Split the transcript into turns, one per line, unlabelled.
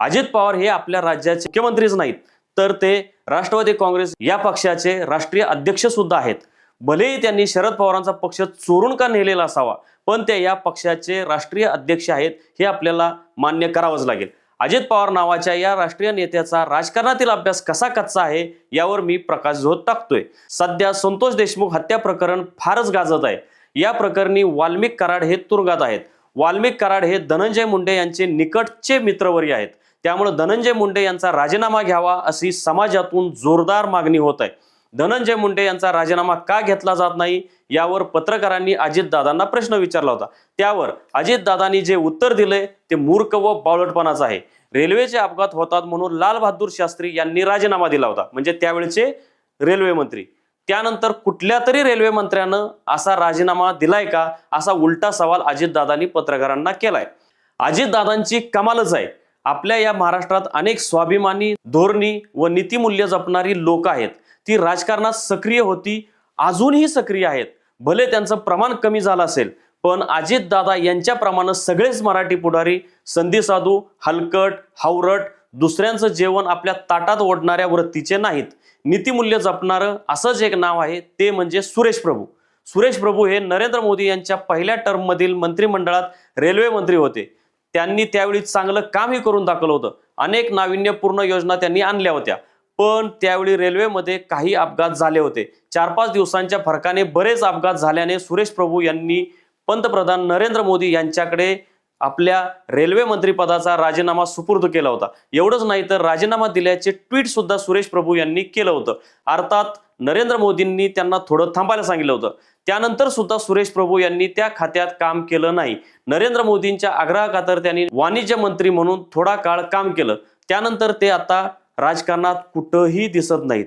अजित पवार हे आपल्या राज्याचे मुख्यमंत्रीच नाहीत तर ते राष्ट्रवादी काँग्रेस या पक्षाचे राष्ट्रीय अध्यक्ष सुद्धा आहेत. भलेही त्यांनी शरद पवारांचा पक्ष चोरून का नेलेला असावा पण ते या पक्षाचे राष्ट्रीय अध्यक्ष आहेत हे आपल्याला मान्य करावंच लागेल. अजित पवार नावाच्या या राष्ट्रीय नेत्याचा राजकारणातील अभ्यास कसा कच्चा आहे यावर मी प्रकाश झोत टाकतोय. सध्या संतोष देशमुख हत्या प्रकरण फारच गाजत आहे. या प्रकरणी वाल्मिक कराड हे तुरुंगात आहेत. वाल्मिक कराड हे धनंजय मुंडे यांचे निकटचे मित्रवरी आहेत. त्यामुळे धनंजय मुंडे यांचा राजीनामा घ्यावा अशी समाजातून जोरदार मागणी होत आहे. धनंजय मुंडे यांचा राजीनामा का घेतला जात नाही यावर पत्रकारांनी अजितदादांना प्रश्न विचारला होता. त्यावर अजितदादांनी जे उत्तर दिले ते मूर्ख व बावलटपणाचं आहे. रेल्वेचे अपघात होतात म्हणून लालबहादूर शास्त्री यांनी राजीनामा दिला होता. म्हणजे त्यावेळचे रेल्वे मंत्री. त्यानंतर कुठल्या तरी रेल्वे मंत्र्यानं असा राजीनामा दिलाय का? असा उलटा सवाल अजितदादांनी पत्रकारांना केलाय. अजितदादांची कमालच आहे. आपल्या या महाराष्ट्रात अनेक स्वाभिमानी धोरणी व नीतिमूल्य जपणारी लोक आहेत. ती राजकारणात सक्रिय होती अजूनही सक्रिय आहेत. भले त्यांचं प्रमाण कमी झालं असेल पण अजितदादा यांच्याप्रमाणे सगळेच मराठी पुढारी संधी साधू हलकट हावरट दुसऱ्यांचं जेवण आपल्या ताटात ओढणाऱ्या वृत्तीचे नाहीत. नीतिमूल्य जपणारं असंच एक नाव आहे ते म्हणजे सुरेश प्रभू. सुरेश प्रभू हे नरेंद्र मोदी यांच्या पहिल्या टर्ममधील मंत्रिमंडळात रेल्वे मंत्री होते. त्यांनी त्यावेळी चांगलं कामही करून दाखवलं होतं. अनेक नाविन्यपूर्ण योजना त्यांनी आणल्या होत्या. पण त्यावेळी रेल्वेमध्ये काही अपघात झाले होते. चार पाच दिवसांच्या फरकाने बरेच अपघात झाल्याने सुरेश प्रभू यांनी पंतप्रधान नरेंद्र मोदी यांच्याकडे आपल्या रेल्वे मंत्रीपदाचा राजीनामा सुपूर्द केला होता. एवढंच नाही तर राजीनामा दिल्याचे ट्विट सुद्धा सुरेश प्रभू यांनी केलं होतं. अर्थात नरेंद्र मोदींनी त्यांना थोडं थांबायला सांगितलं होतं. त्यानंतर सुद्धा सुरेश प्रभू यांनी त्या खात्यात काम केलं नाही. नरेंद्र मोदींच्या आग्रहाखातर त्यांनी वाणिज्य मंत्री म्हणून थोडा काळ काम केलं. त्यानंतर ते आता राजकारणात कुठंही दिसत नाहीत.